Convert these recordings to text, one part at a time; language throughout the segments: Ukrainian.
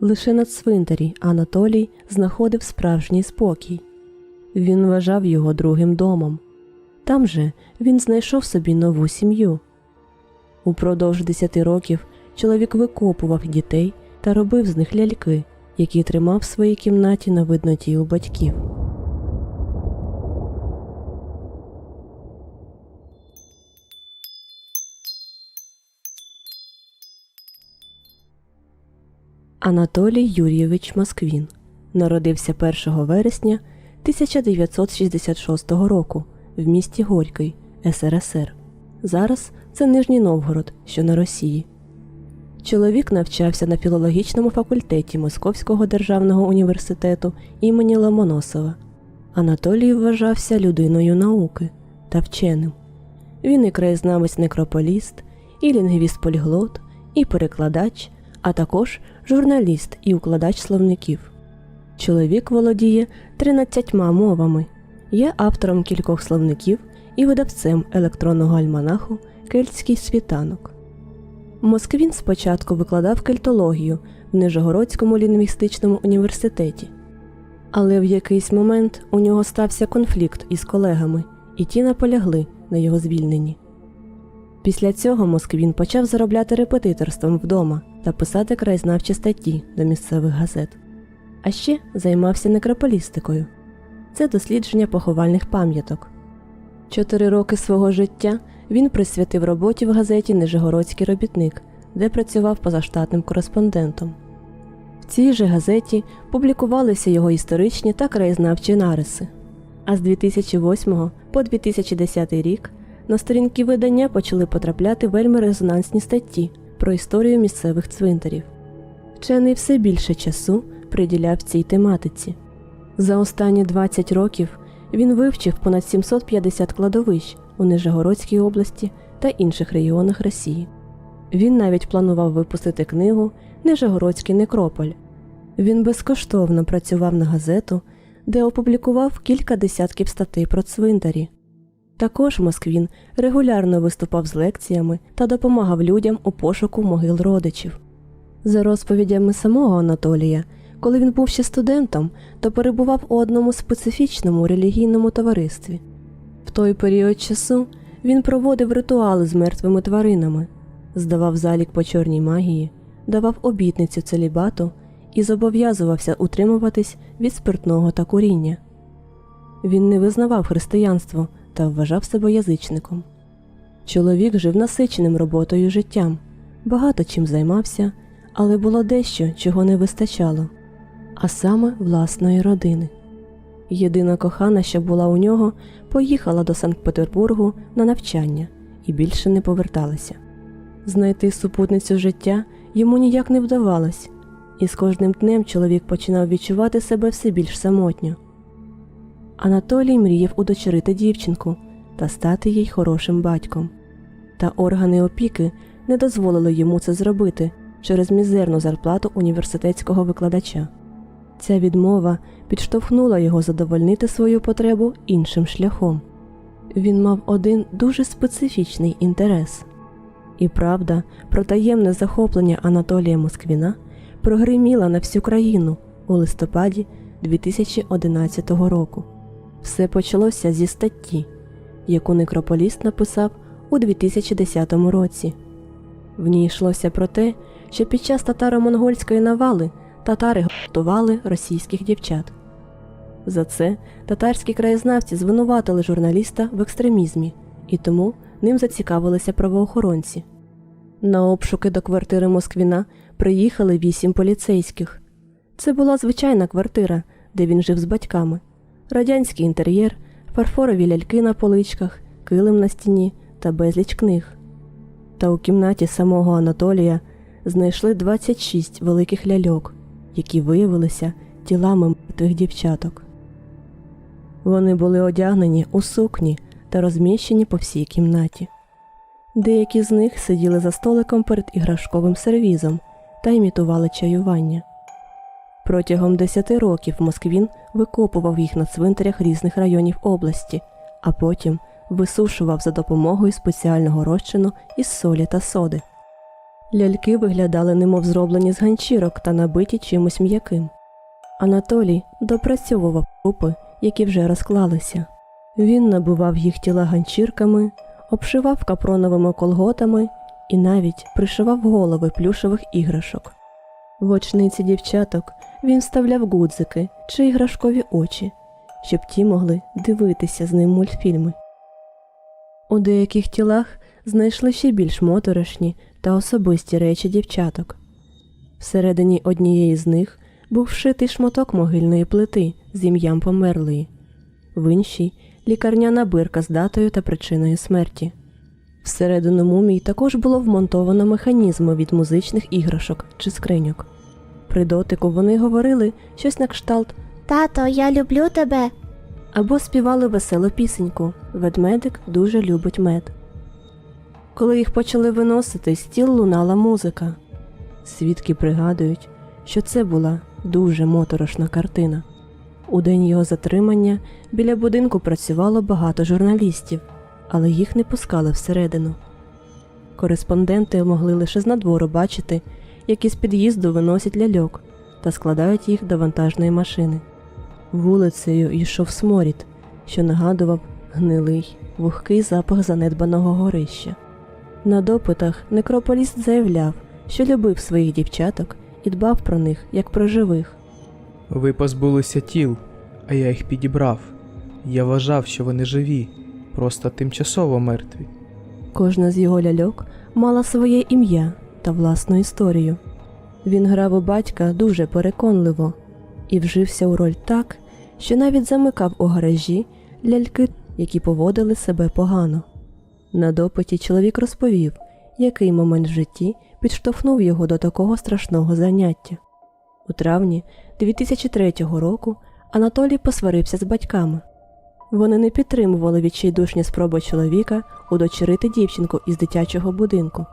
Лише на цвинтарі Анатолій знаходив справжній спокій. Він вважав його другим домом. Там же він знайшов собі нову сім'ю. Упродовж десяти років чоловік викопував дітей та робив з них ляльки, які тримав в своїй кімнаті на видноті у батьків. Анатолій Юрійович Москвін народився 1 вересня 1966 року в місті Горький, СРСР. Зараз це Нижній Новгород, що на Росії. Чоловік навчався на філологічному факультеті Московського державного університету імені Ломоносова. Анатолій вважався людиною науки та вченим. Він і краєзнавець-некрополіст, і лінгвіст-поліглот, і перекладач, а також журналіст і укладач словників. Чоловік володіє 13 мовами, є автором кількох словників і видавцем електронного альманаху Кельтський світанок. Москвін спочатку викладав кельтологію в Нижегородському лінгвістичному університеті, але в якийсь момент у нього стався конфлікт із колегами, і ті наполягли на його звільненні. Після цього Москвін почав заробляти репетиторством вдома та писати краєзнавчі статті до місцевих газет. А ще займався некрополістикою це дослідження поховальних пам'яток. Чотири роки свого життя він присвятив роботі в газеті Нижегородський робітник, де працював позаштатним кореспондентом. В цій же газеті публікувалися його історичні та краєзнавчі нариси. А з 2008 по 2010 рік на сторінки видання почали потрапляти вельми резонансні статті про історію місцевих цвинтарів. Вчений все більше часу приділяв цій тематиці. За останні 20 років він вивчив понад 750 кладовищ у Нижегородській області та інших регіонах Росії. Він навіть планував випустити книгу Нижегородський некрополь. Він безкоштовно працював на газету, де опублікував кілька десятків статей про цвинтарі. Також Москвін регулярно виступав з лекціями та допомагав людям у пошуку могил родичів. За розповідями самого Анатолія, коли він був ще студентом, то перебував у одному специфічному релігійному товаристві. В той період часу він проводив ритуали з мертвими тваринами, здавав залік по чорній магії, давав обітницю целібату і зобов'язувався утримуватись від спиртного та куріння. Він не визнавав християнство та вважав себе язичником. Чоловік жив насиченим роботою життям, багато чим займався, але було дещо, чого не вистачало, а саме власної родини. Єдина кохана, що була у нього, поїхала до Санкт-Петербургу на навчання і більше не поверталася. Знайти супутницю життя йому ніяк не вдавалось, і з кожним днем чоловік починав відчувати себе все більш самотньо. Анатолій мріяв удочерити дівчинку та стати їй хорошим батьком. Та органи опіки не дозволили йому це зробити через мізерну зарплату університетського викладача. Ця відмова підштовхнула його задовольнити свою потребу іншим шляхом. Він мав один дуже специфічний інтерес. І правда про таємне захоплення Анатолія Москвіна прогриміла на всю країну у листопаді 2011 року. Все почалося зі статті, яку некрополіст написав у 2010 році. В ній йшлося про те, що під час татаро-монгольської навали татари готували російських дівчат. За це татарські краєзнавці звинуватили журналіста в екстремізмі, і тому ним зацікавилися правоохоронці. На обшуки до квартири Москвіна приїхали вісім поліцейських. Це була звичайна квартира, де він жив з батьками радянський інтер'єр, фарфорові ляльки на поличках, килим на стіні та безліч книг. Та у кімнаті самого Анатолія знайшли 26 великих ляльок, які виявилися тілами мертвих дівчаток. Вони були одягнені у сукні та розміщені по всій кімнаті. Деякі з них сиділи за столиком перед іграшковим сервізом та імітували чаювання. Протягом 10 років Москвін викопував їх на цвинтарях різних районів області, а потім висушував за допомогою спеціального розчину із солі та соди. Ляльки виглядали немов зроблені з ганчірок та набиті чимось м'яким. Анатолій допрацьовував трупи, які вже розклалися. Він набивав їх тіла ганчірками, обшивав капроновими колготами і навіть пришивав голови плюшевих іграшок. В очниці дівчаток він вставляв гудзики чи іграшкові очі, щоб ті могли дивитися з ним мультфільми. У деяких тілах знайшли ще більш моторошні та особисті речі дівчаток. Всередині однієї з них був вшитий шматок могильної плити з ім'ям померлої, в іншій лікарняна бирка з датою та причиною смерті. Всередину мумій також було вмонтовано механізми від музичних іграшок чи скриньок. При дотику вони говорили щось на кшталт Тато, я люблю тебе. або співали веселу пісеньку Ведмедик дуже любить мед. Коли їх почали виносити, з тіл лунала музика. Свідки пригадують, що це була дуже моторошна картина. У день його затримання біля будинку працювало багато журналістів, але їх не пускали всередину. Кореспонденти могли лише з надвору бачити, як із під'їзду виносять ляльок та складають їх до вантажної машини. Вулицею йшов сморід, що нагадував гнилий, вухкий запах занедбаного горища. На допитах некрополіст заявляв, що любив своїх дівчаток і дбав про них як про живих. Ви позбулися тіл, а я їх підібрав. Я вважав, що вони живі, просто тимчасово мертві. Кожна з його ляльок мала своє ім'я та власну історію. Він грав у батька дуже переконливо і вжився у роль так, що навіть замикав у гаражі ляльки, які поводили себе погано. На допиті чоловік розповів, який момент в житті підштовхнув його до такого страшного заняття. У травні 2003 року Анатолій посварився з батьками. Вони не підтримували відчайдушні спроби чоловіка удочерити дівчинку із дитячого будинку.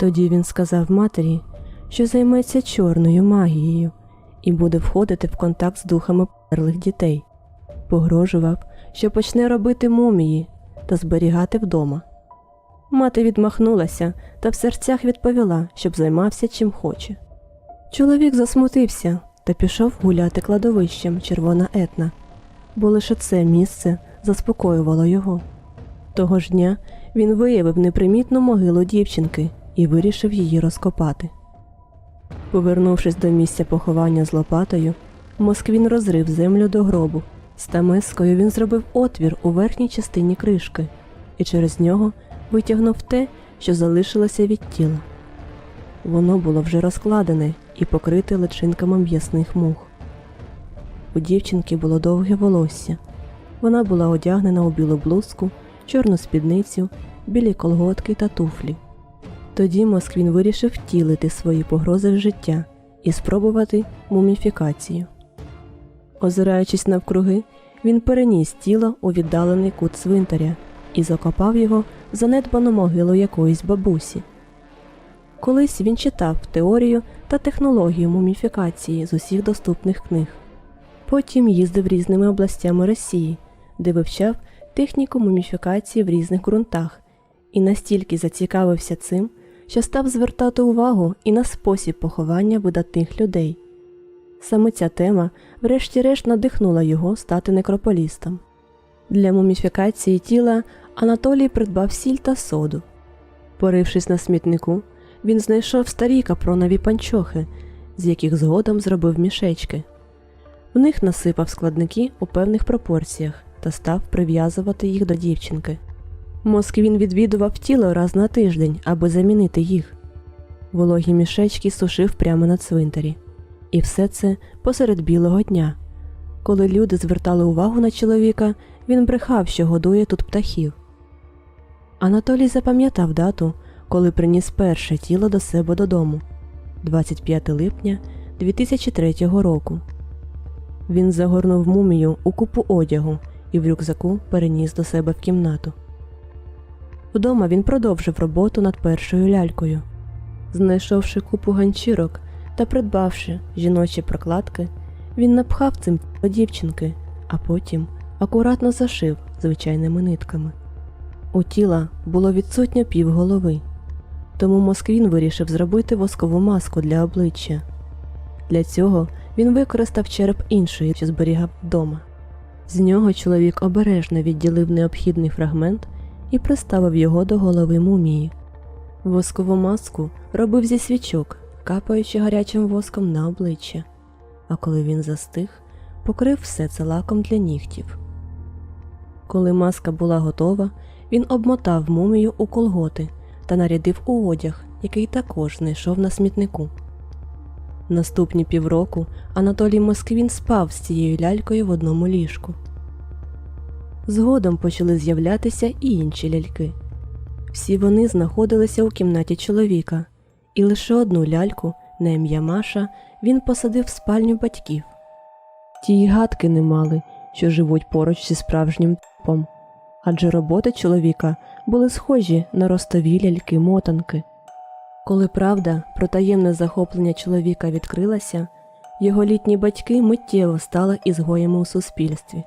Тоді він сказав матері, що займеться чорною магією і буде входити в контакт з духами померлих дітей. Погрожував, що почне робити мумії та зберігати вдома. Мати відмахнулася та в серцях відповіла, щоб займався чим хоче. Чоловік засмутився та пішов гуляти кладовищем Червона Етна, бо лише це місце заспокоювало його. Того ж дня він виявив непримітну могилу дівчинки і вирішив її розкопати. Повернувшись до місця поховання з лопатою, Москвін розрив землю до гробу. Стамескою він зробив отвір у верхній частині кришки і через нього витягнув те, що залишилося від тіла. Воно було вже розкладене і покрите личинками м'ясних мух. У дівчинки було довге волосся. Вона була одягнена у білу блузку, чорну спідницю, білі колготки та туфлі. Тоді Москвін вирішив втілити свої погрози в життя і спробувати муміфікацію. Озираючись навкруги, він переніс тіло у віддалений кут цвинтаря і закопав його в занедбану могилу якоїсь бабусі. Колись він читав теорію та технологію муміфікації з усіх доступних книг. Потім їздив різними областями Росії, де вивчав техніку муміфікації в різних ґрунтах і настільки зацікавився цим, що став звертати увагу і на спосіб поховання видатних людей. Саме ця тема, врешті-решт, надихнула його стати некрополістом. Для муміфікації тіла Анатолій придбав сіль та соду. Порившись на смітнику, він знайшов старі капронові панчохи, з яких згодом зробив мішечки. В них насипав складники у певних пропорціях та став прив'язувати їх до дівчинки. Москвін відвідував тіло раз на тиждень, аби замінити їх. Вологі мішечки сушив прямо на цвинтарі. І все це посеред білого дня. Коли люди звертали увагу на чоловіка, він брехав, що годує тут птахів. Анатолій запам'ятав дату, коли приніс перше тіло до себе додому 25 липня 2003 року. Він загорнув мумію у купу одягу і в рюкзаку переніс до себе в кімнату. Вдома він продовжив роботу над першою лялькою. Знайшовши купу ганчірок та придбавши жіночі прокладки, він напхав цим тіло дівчинки, а потім акуратно зашив звичайними нитками. У тіла було відсутньо півголови. Тому Москвін вирішив зробити воскову маску для обличчя. Для цього він використав череп іншої, що зберігав вдома. З нього чоловік обережно відділив необхідний фрагмент і приставив його до голови мумії. Воскову маску робив зі свічок, капаючи гарячим воском на обличчя, а коли він застиг, покрив все це лаком для нігтів. Коли маска була готова, він обмотав мумію у колготи та нарядив у одяг, який також знайшов на смітнику. Наступні півроку Анатолій Москвін спав з цією лялькою в одному ліжку. Згодом почали з'являтися і інші ляльки. Всі вони знаходилися у кімнаті чоловіка, і лише одну ляльку на ім'я Маша він посадив в спальню батьків. Ті й гадки не мали, що живуть поруч зі справжнім типом, адже роботи чоловіка були схожі на ростові ляльки-мотанки. Коли правда про таємне захоплення чоловіка відкрилася, його літні батьки миттєво стали ізгоями у суспільстві.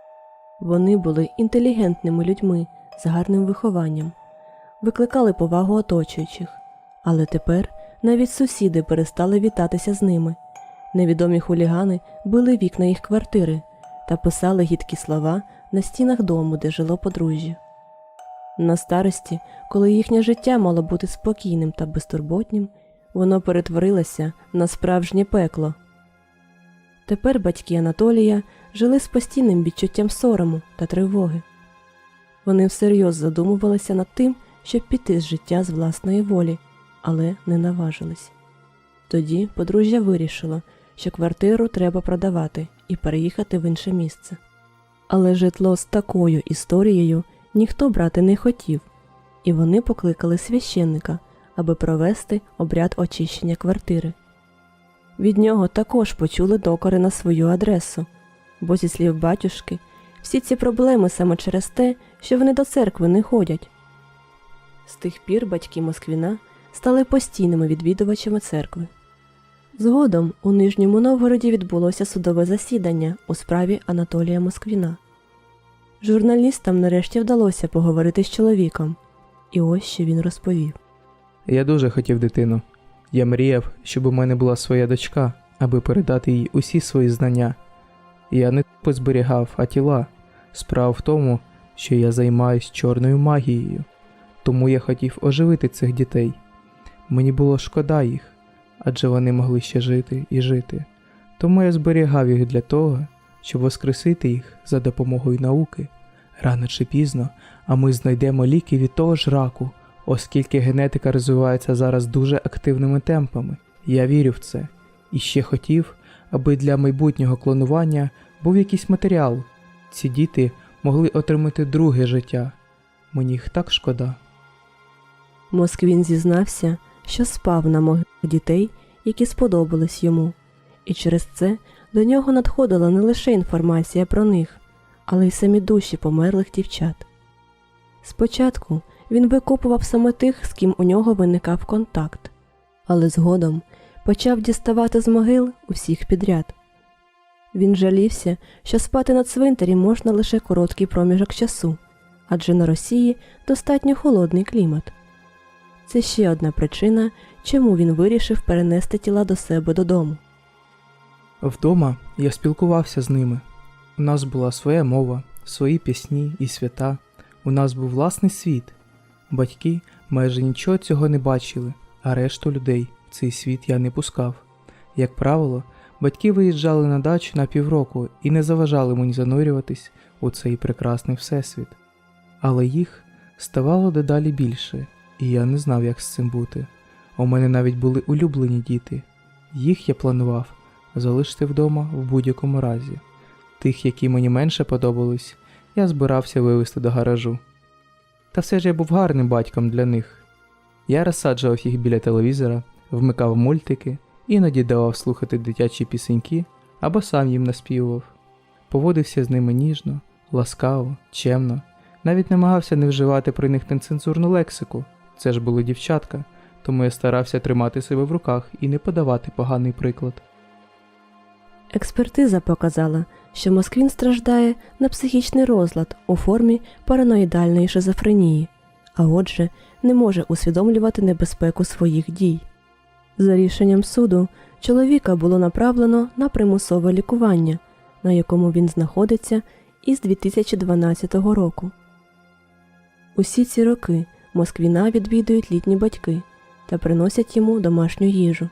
Вони були інтелігентними людьми з гарним вихованням, викликали повагу оточуючих, але тепер навіть сусіди перестали вітатися з ними. Невідомі хулігани били вікна їх квартири та писали гідкі слова на стінах дому, де жило подружжя. На старості, коли їхнє життя мало бути спокійним та безтурботнім, воно перетворилося на справжнє пекло. Тепер батьки Анатолія жили з постійним відчуттям сорому та тривоги. Вони всерйоз задумувалися над тим, щоб піти з життя з власної волі, але не наважились. Тоді подружжя вирішило, що квартиру треба продавати і переїхати в інше місце. Але житло з такою історією ніхто брати не хотів, і вони покликали священника, аби провести обряд очищення квартири. Від нього також почули докори на свою адресу, бо, зі слів батюшки, всі ці проблеми саме через те, що вони до церкви не ходять. З тих пір батьки Москвіна стали постійними відвідувачами церкви. Згодом у Нижньому Новгороді відбулося судове засідання у справі Анатолія Москвіна. Журналістам нарешті вдалося поговорити з чоловіком, і ось що він розповів. Я дуже хотів дитину. Я мріяв, щоб у мене була своя дочка, аби передати їй усі свої знання. Я не тупо зберігав, а тіла. Справа в тому, що я займаюсь чорною магією, тому я хотів оживити цих дітей. Мені було шкода їх, адже вони могли ще жити і жити. Тому я зберігав їх для того, щоб воскресити їх за допомогою науки. Рано чи пізно, а ми знайдемо ліки від того ж раку, оскільки генетика розвивається зараз дуже активними темпами. Я вірю в це. І ще хотів, аби для майбутнього клонування був якийсь матеріал. Ці діти могли отримати друге життя. Мені їх так шкода. Москвін зізнався, що спав на могилах дітей, які сподобались йому, і через це до нього надходила не лише інформація про них, але й самі душі померлих дівчат. Спочатку він викопував саме тих, з ким у нього виникав контакт, але згодом почав діставати з могил усіх підряд. Він жалівся, що спати на цвинтарі можна лише короткий проміжок часу, адже на Росії достатньо холодний клімат. Це ще одна причина, чому він вирішив перенести тіла до себе додому. Вдома я спілкувався з ними. У нас була своя мова, свої пісні і свята. У нас був власний світ. Батьки майже нічого цього не бачили, а решту людей в цей світ я не пускав. Як правило, батьки виїжджали на дачу на півроку і не заважали мені занурюватись у цей прекрасний всесвіт. Але їх ставало дедалі більше, і я не знав, як з цим бути. У мене навіть були улюблені діти. Їх я планував залишити вдома в будь-якому разі. Тих, які мені менше подобались, я збирався вивезти до гаражу. Та все ж я був гарним батьком для них. Я розсаджував їх біля телевізора, вмикав мультики, іноді давав слухати дитячі пісеньки або сам їм наспівував. Поводився з ними ніжно, ласкаво, чемно, навіть намагався не вживати при них нецензурну лексику. Це ж були дівчатка, тому я старався тримати себе в руках і не подавати поганий приклад. Експертиза показала, що Москвін страждає на психічний розлад у формі параноїдальної шизофренії, а отже, не може усвідомлювати небезпеку своїх дій. За рішенням суду, чоловіка було направлено на примусове лікування, на якому він знаходиться із 2012 року. Усі ці роки Москвіна відвідують літні батьки та приносять йому домашню їжу.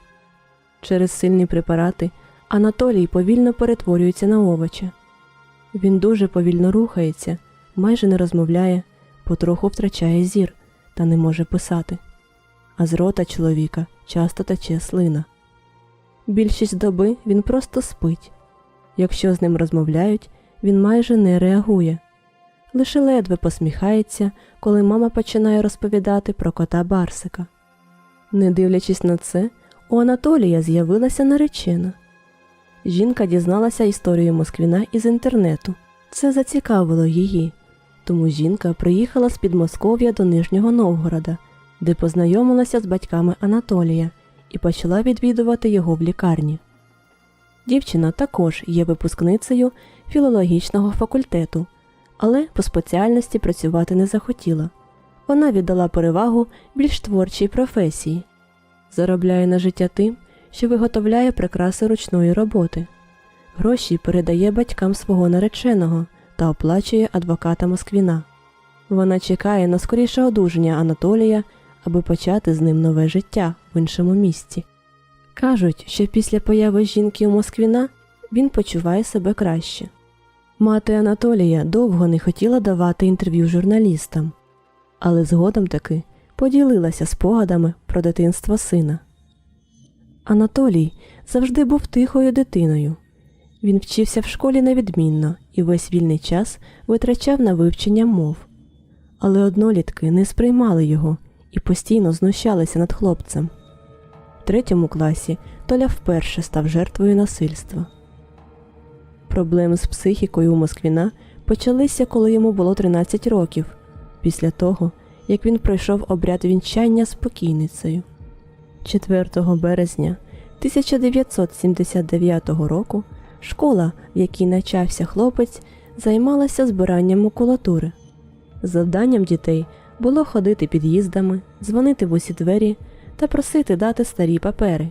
Через сильні препарати Анатолій повільно перетворюється на овоча. Він дуже повільно рухається, майже не розмовляє, потроху втрачає зір та не може писати. А з рота чоловіка часто тече слина. Більшість доби він просто спить. Якщо з ним розмовляють, він майже не реагує. Лише ледве посміхається, коли мама починає розповідати про кота Барсика. Не дивлячись на це, у Анатолія з'явилася наречена. Жінка дізналася історію Москвіна із інтернету. Це зацікавило її, тому жінка приїхала з Підмосков'я до Нижнього Новгорода, де познайомилася з батьками Анатолія і почала відвідувати його в лікарні. Дівчина також є випускницею філологічного факультету, але по спеціальності працювати не захотіла. Вона віддала перевагу більш творчій професії, заробляє на життя тим, що виготовляє прикраси ручної роботи. Гроші передає батькам свого нареченого та оплачує адвоката Москвіна. Вона чекає на скоріше одужання Анатолія, аби почати з ним нове життя в іншому місці. Кажуть, що після появи жінки у Москвіна він почуває себе краще. Мати Анатолія довго не хотіла давати інтерв'ю журналістам, але згодом таки поділилася спогадами про дитинство сина. Анатолій завжди був тихою дитиною. Він вчився в школі невідмінно і весь вільний час витрачав на вивчення мов. Але однолітки не сприймали його і постійно знущалися над хлопцем. В третьому класі Толя вперше став жертвою насильства. Проблеми з психікою у Москвіна почалися, коли йому було 13 років, після того, як він пройшов обряд вінчання з покійницею. 4 березня 1979 року школа, в якій навчався хлопець, займалася збиранням макулатури. Завданням дітей було ходити під'їздами, дзвонити в усі двері та просити дати старі папери.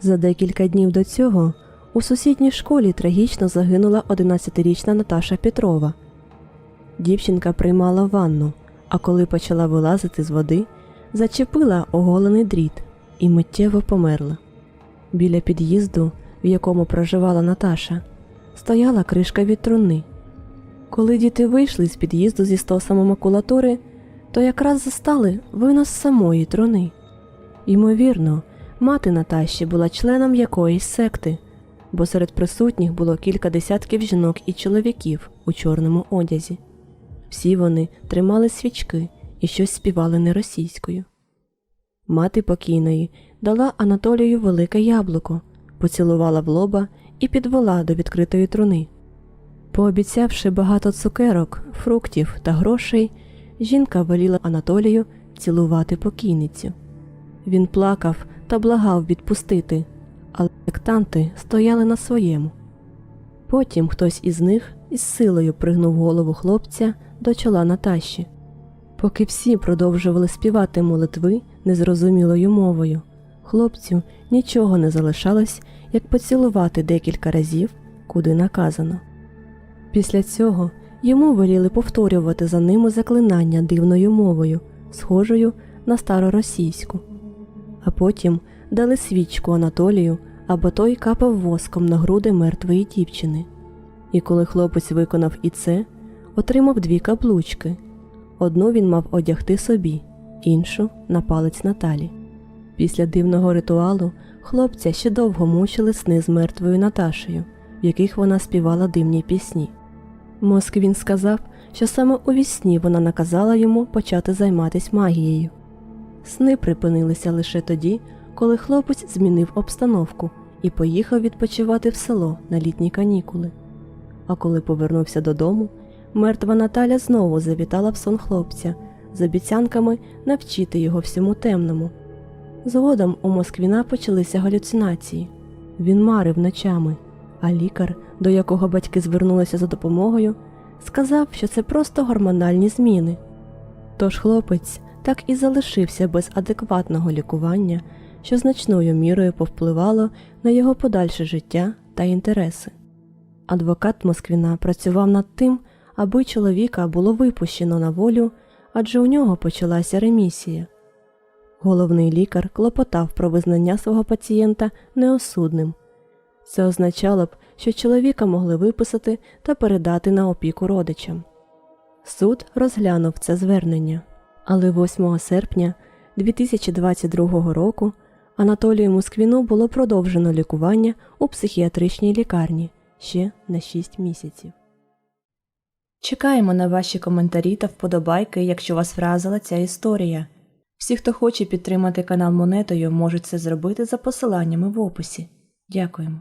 За декілька днів до цього у сусідній школі трагічно загинула 11-річна Наташа Петрова. Дівчинка приймала ванну, а коли почала вилазити з води, зачепила оголений дріт і миттєво померла. Біля під'їзду, в якому проживала Наташа, стояла кришка від труни. Коли діти вийшли з під'їзду зі стосами макулатури, то якраз застали винос самої труни. Ймовірно, мати Наташі була членом якоїсь секти, бо серед присутніх було кілька десятків жінок і чоловіків у чорному одязі. Всі вони тримали свічки і щось співали не російською. Мати покійної дала Анатолію велике яблуко, поцілувала в лоба і підвела до відкритої труни. Пообіцявши багато цукерок, фруктів та грошей, жінка веліла Анатолію цілувати покійницю. Він плакав та благав відпустити, але сектанти стояли на своєму. Потім хтось із них із силою пригнув голову хлопця до чола Наташі. Поки всі продовжували співати молитви незрозумілою мовою, хлопцю нічого не залишалось, як поцілувати декілька разів, куди наказано. Після цього йому веліли повторювати за ними заклинання дивною мовою, схожою на староросійську, а потім дали свічку Анатолію, або той капав воском на груди мертвої дівчини. І коли хлопець виконав і це, отримав дві каблучки. Одну він мав одягти собі, іншу на палець Наталі. Після дивного ритуалу хлопця ще довго мучили сни з мертвою Наташею, в яких вона співала дивні пісні. Москвін сказав, що саме у вісні вона наказала йому почати займатися магією. Сни припинилися лише тоді, коли хлопець змінив обстановку і поїхав відпочивати в село на літні канікули. А коли повернувся додому, мертва Наталя знову завітала в сон хлопця з обіцянками навчити його всьому темному. Згодом у Москвіна почалися галюцинації. Він марив ночами, а лікар, до якого батьки звернулися за допомогою, сказав, що це просто гормональні зміни. Тож хлопець так і залишився без адекватного лікування, що значною мірою повпливало на його подальше життя та інтереси. Адвокат Москвіна працював над тим, аби чоловіка було випущено на волю, адже у нього почалася ремісія. Головний лікар клопотав про визнання свого пацієнта неосудним. Це означало б, що чоловіка могли виписати та передати на опіку родичам. Суд розглянув це звернення, але 8 серпня 2022 року Анатолію Москвіну було продовжено лікування у психіатричній лікарні ще на 6 місяців. Чекаємо на ваші коментарі та вподобайки, якщо вас вразила ця історія. Всі, хто хоче підтримати канал монетою, можуть це зробити за посиланнями в описі. Дякуємо.